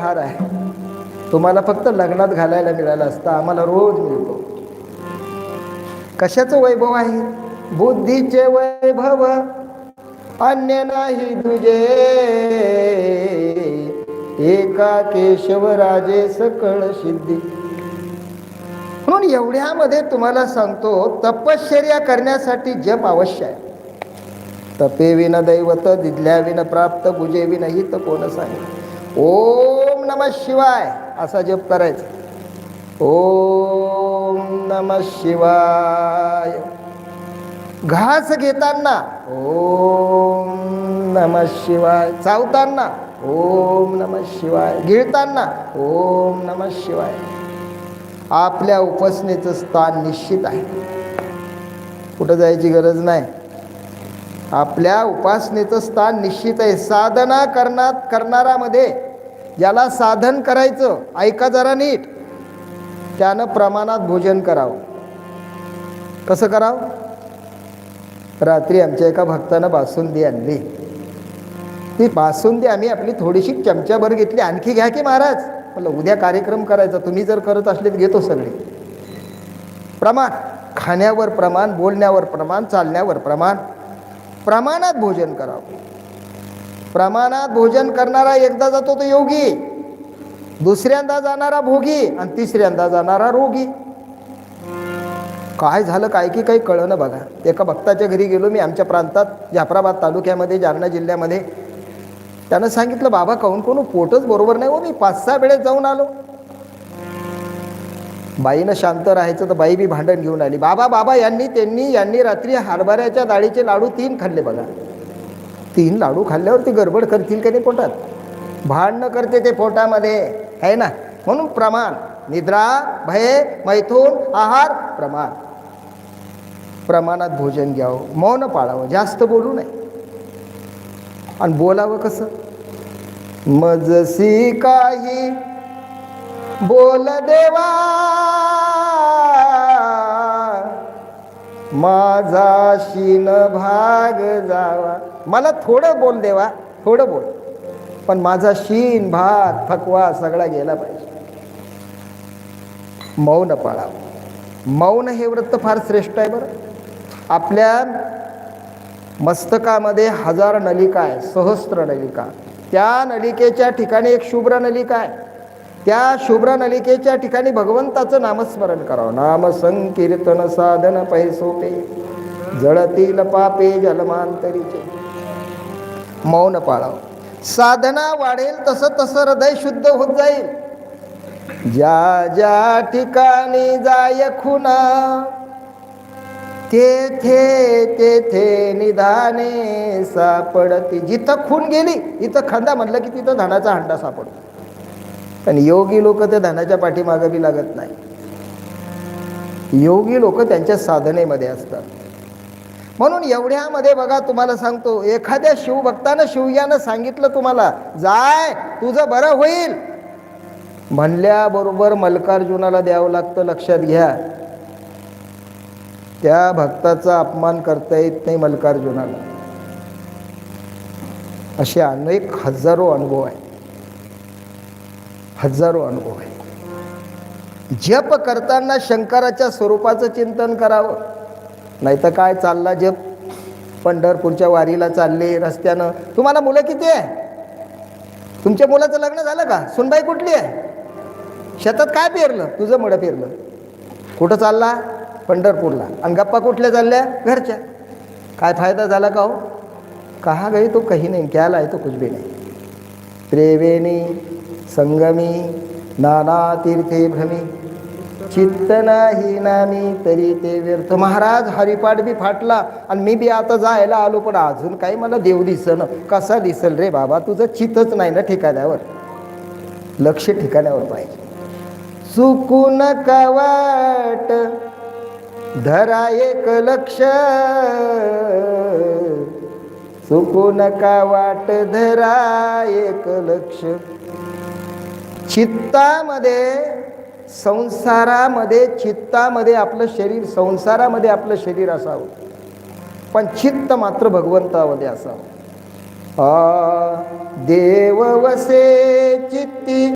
हार आहे. तुम्हाला फक्त लग्नात घालायला मिळालं असतं आम्हाला रोज मिळतो. कशाचं वैभव आहे? बुद्धीचे वैभव अन्य नाही तुझे. एका केशवराजे सकळ सिद्धी. म्हणून एवढ्यामध्ये तुम्हाला सांगतो तपश्चर्या करण्यासाठी जप अवश्य आहे. तपेविन दैवत दिदल्याविन प्राप्त बुजे विन हित कोण सांगे ओ नम शिवाय असा जप करायचा. ओम नम शिवाय. घास घेताना ओम नम शिवाय. चावताना ओम नम शिवाय. गिळताना ओम नम शिवाय. आपल्या उपासनेचं स्थान निश्चित आहे. कुठं जायची गरज नाही. आपल्या उपासनेचं स्थान निश्चित आहे. साधना करणार करणारामध्ये ज्याला साधन करायचं. ऐका जरा नीट. त्यानं प्रमाणात भोजन करावं. कसं करावं? रात्री आमच्या एका भक्तानं बासुंदी आणली. ती बासुंदी आम्ही आपली थोडीशी चमच्याभर घेतली. आणखी घ्या की महाराज? म्हटलं उद्या कार्यक्रम करायचा. तुम्ही जर करत असले तर घेतो सगळे. प्रमाण. खाण्यावर प्रमाण बोलण्यावर प्रमाण चालण्यावर प्रमाण. प्रमाणात भोजन करावं. प्रमाणात भोजन करणारा एकदा जातो तो योगी. दुसऱ्यांदा जाणारा भोगी आणि तिसऱ्यांदा जाणारा रोगी. काय झालं काय की काही कळलं बघा. एका भक्ताच्या घरी गेलो मी आमच्या प्रांतात जाफराबाद तालुक्यामध्ये जालना जिल्ह्यामध्ये. त्यानं सांगितलं बाबा काहून कोण पोटच बरोबर नाही हो मी पाच सहा वेळेस जाऊन आलो. बाईनं शांत राहायचं तर बाई बी भांडण घेऊन आली. बाबा बाबा यांनी त्यांनी यांनी रात्री हरभऱ्याच्या डाळीचे लाडू तीन खाल्ले बघा. तीन लाडू खाल्ल्यावर ते गडबड करतील का नाही पोटात? भांडणं करते ते पोटामध्ये आहे ना? म्हणून प्रमाण निद्रा भय मैथून आहार प्रमाण. प्रमाणात भोजन घ्यावं मौन पाळावं जास्त बोलू नये. आणि बोलावं कसं? मजसी काही बोल देवा. माझा शीन भाग जावा. मला थोडं बोल देवा थोडं बोल. पण माझा शीन भात थकवा सगळा गेला पाहिजे. मौन पाळावं. मौन हे व्रत फार श्रेष्ठ आहे बरं. आपल्या मस्तकामध्ये हजार नलिका आहे सहस्त्र नलिका. त्या नलिकेच्या ठिकाणी एक शुभ्र नलिका आहे. त्या शुभ्र नलिकेच्या ठिकाणी भगवंताचं नामस्मरण करावं. नाम संकीर्तन साधन पैसोपे जळतील पापे जलमांतरीचे. मौन पाळावं. साधना वाढेल तसं तसं हृदय शुद्ध होत जाईल. ज्या ज्या ठिकाणी जाय खुना तेथे तेथे निधाने सापडते. जिथं खून गेली इथं खंदा म्हटलं की तिथं धनाचा हंडा सापडतो. पण योगी लोक त्या धनाच्या पाठीमागं बी लागत नाही योगी लोक त्यांच्या साधनेमध्ये असतात. म्हणून एवढ्यामध्ये बघा तुम्हाला सांगतो एखाद्या शिवभक्तानं शिवयानं सांगितलं तुम्हाला जाय तुझं बरं होईल. म्हणल्याबरोबर मल्कार्जुनाला द्यावं लागतं लक्षात घ्या. त्या भक्ताचा अपमान करता येत नाही मल्कार्जुनाला असे अनेक हजारो अनुभव आहे हजारो अनुभव आहे जप करताना शंकराच्या स्वरूपाचं चिंतन करावं. नाही तर काय चालला जे पंढरपूरच्या वारीला चालले रस्त्यानं. तुम्हाला मुलं किती आहे? तुमच्या मुलाचं लग्न झालं का? सुनबाई कुठली आहे? शेतात काय पेरलं? तुझं मुळं पेरलं. कुठं चालला? पंढरपूरला. आणि गप्पा कुठल्या चालल्या? घरच्या. काय फायदा झाला का हो? कहा गई तो कही नाही क्या लाय तो कुछ भी नाही. त्रेवेणी संगमी नाना तीर्थे भ्रमी. चित्त नाही नामी तरी ते व्यर्थ. महाराज हरिपाठ बी फाटला आणि मी बी आता जायला आलो पण अजून काही मला देव दिसन कसा दिसल रे बाबा? तुझं चितच नाही ना ठिकाण्यावर. लक्ष ठिकाण्यावर पाहिजे. चुकून का वाट धरा एक लक्ष. चुकून का वाट धरा एक लक्ष. चित्तामध्ये संसारामध्ये चित्तामध्ये आपलं शरीर संसारामध्ये आपलं शरीर असावं. पण चित्त मात्र भगवंतामध्ये असावं. देव वसे चित्ती